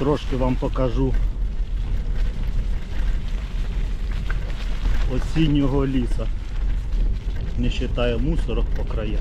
трошки вам покажу осіннього ліса. Не вважаю мусорок по краях.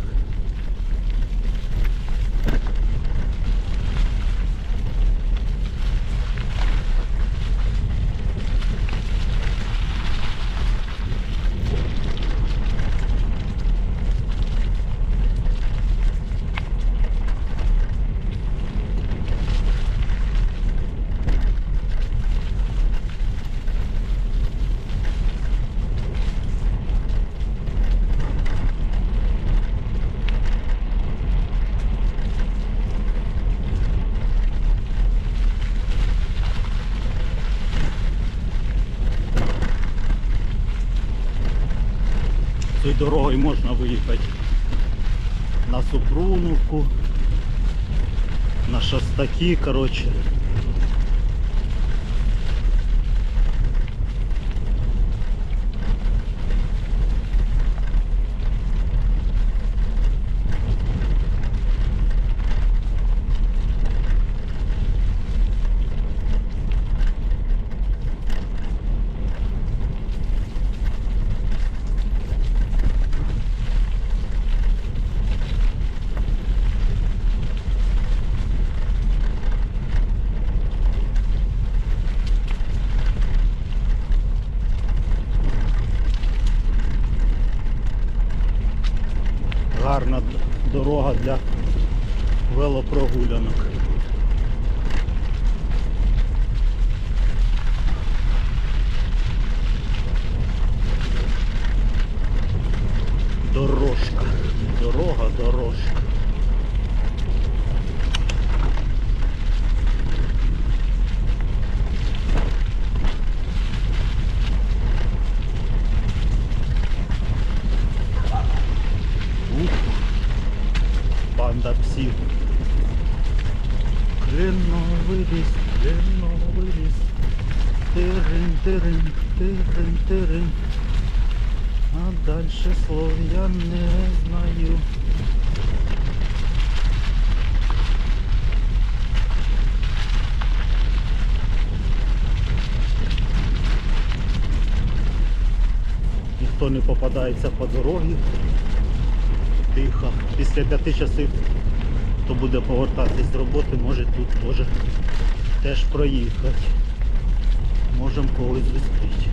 Цією дорогою можна виїхати на Супруновку, на Шостаки, коротше. Ліс, кленовий ліс. Тирин, тирин, тирин, тирин. А дальше слов я не знаю. Ніхто не попадається по дорогі. Тихо. Після п'яти часів, хто буде повертатись з роботи, може тут теж, теж проїхати. Можемо когось зустріти.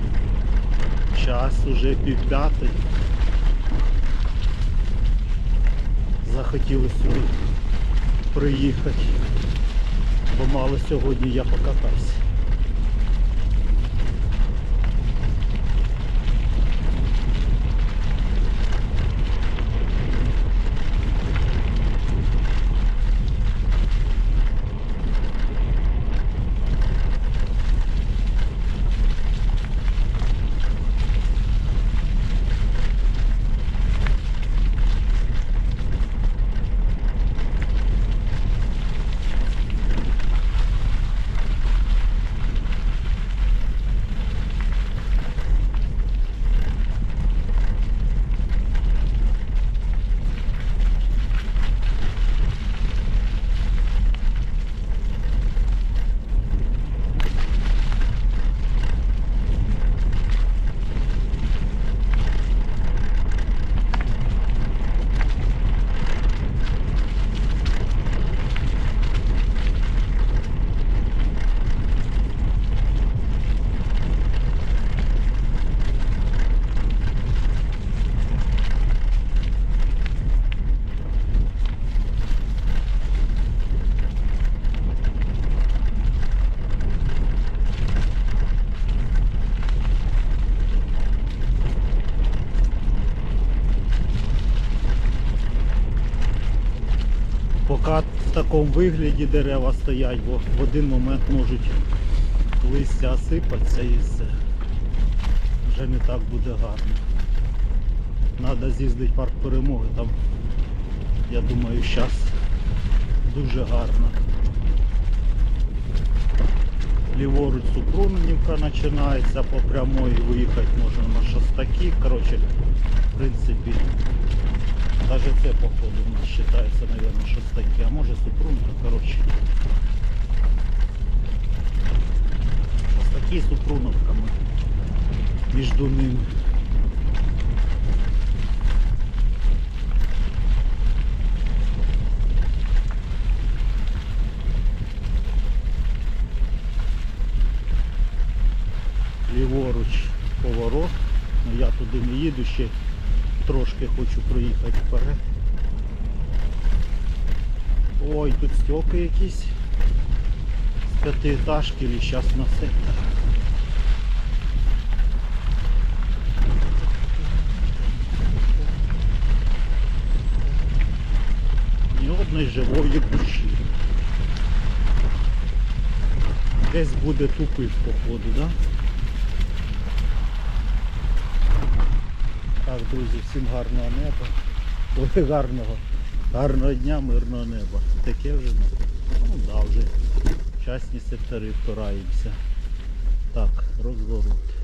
Час уже пів п'ятий. Захотіли сюди приїхати. Бо мало сьогодні я покатався. Поки в такому вигляді дерева стоять, бо в один момент можуть листя осипатися і все. Вже не так буде гарно. Треба з'їздити парк перемоги, там я думаю зараз дуже гарно. Ліворуч Супрунівка починається по прямой, виїхати можна на Шостаки. Коротше, в принципі, навіть це походу у нас вважається, мабуть, Шостаки, а може Супрунка, коротше. такі супруновками між ними. Ліворуч поворот, але я туди не їду, ще трошки хочу проїхати вперед. Ой, тут стёки якісь з п'ятиэтажки или зараз на сектор. Ні одної живої душі. Десь буде тупик походу, да? Друзі, всім гарного неба. Ой, гарного. Гарного дня, мирного неба. Таке вже, ну, да, вже частні сектори впираємося. Так, розворот.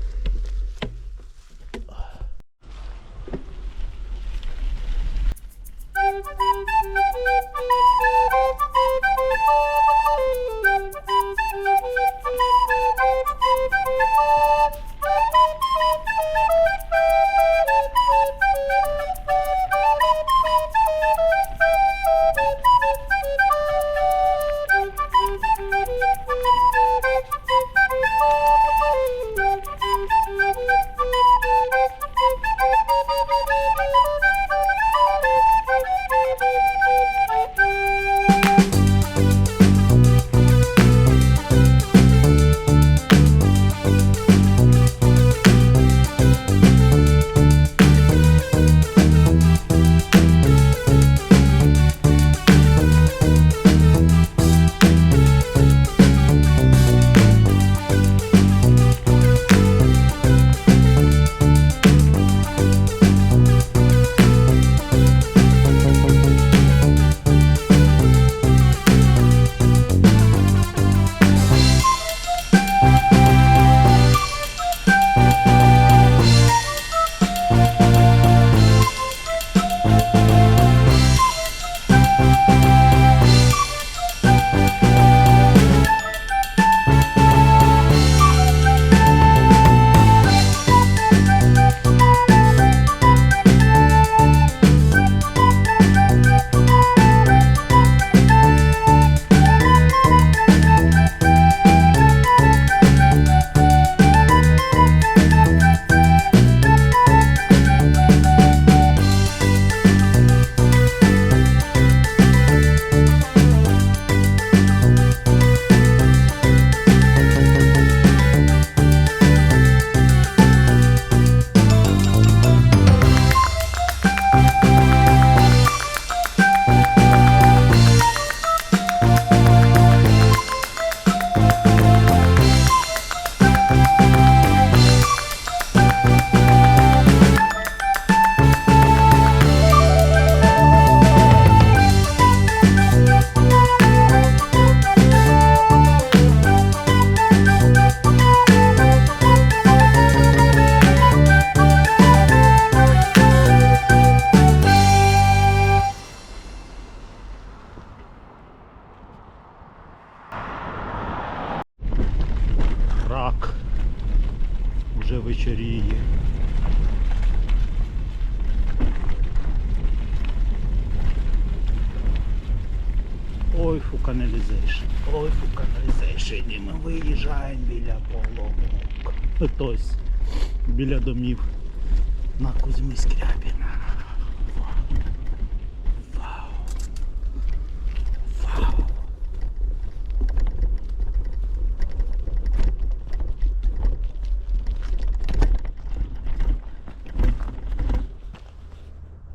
Уже вечоріє. Ой, фу, каналізейшн. Ой, фу, каналізейшн. І ми виїжджаємо біля поломок. Тобто біля домів на Кузьми Скрябіна.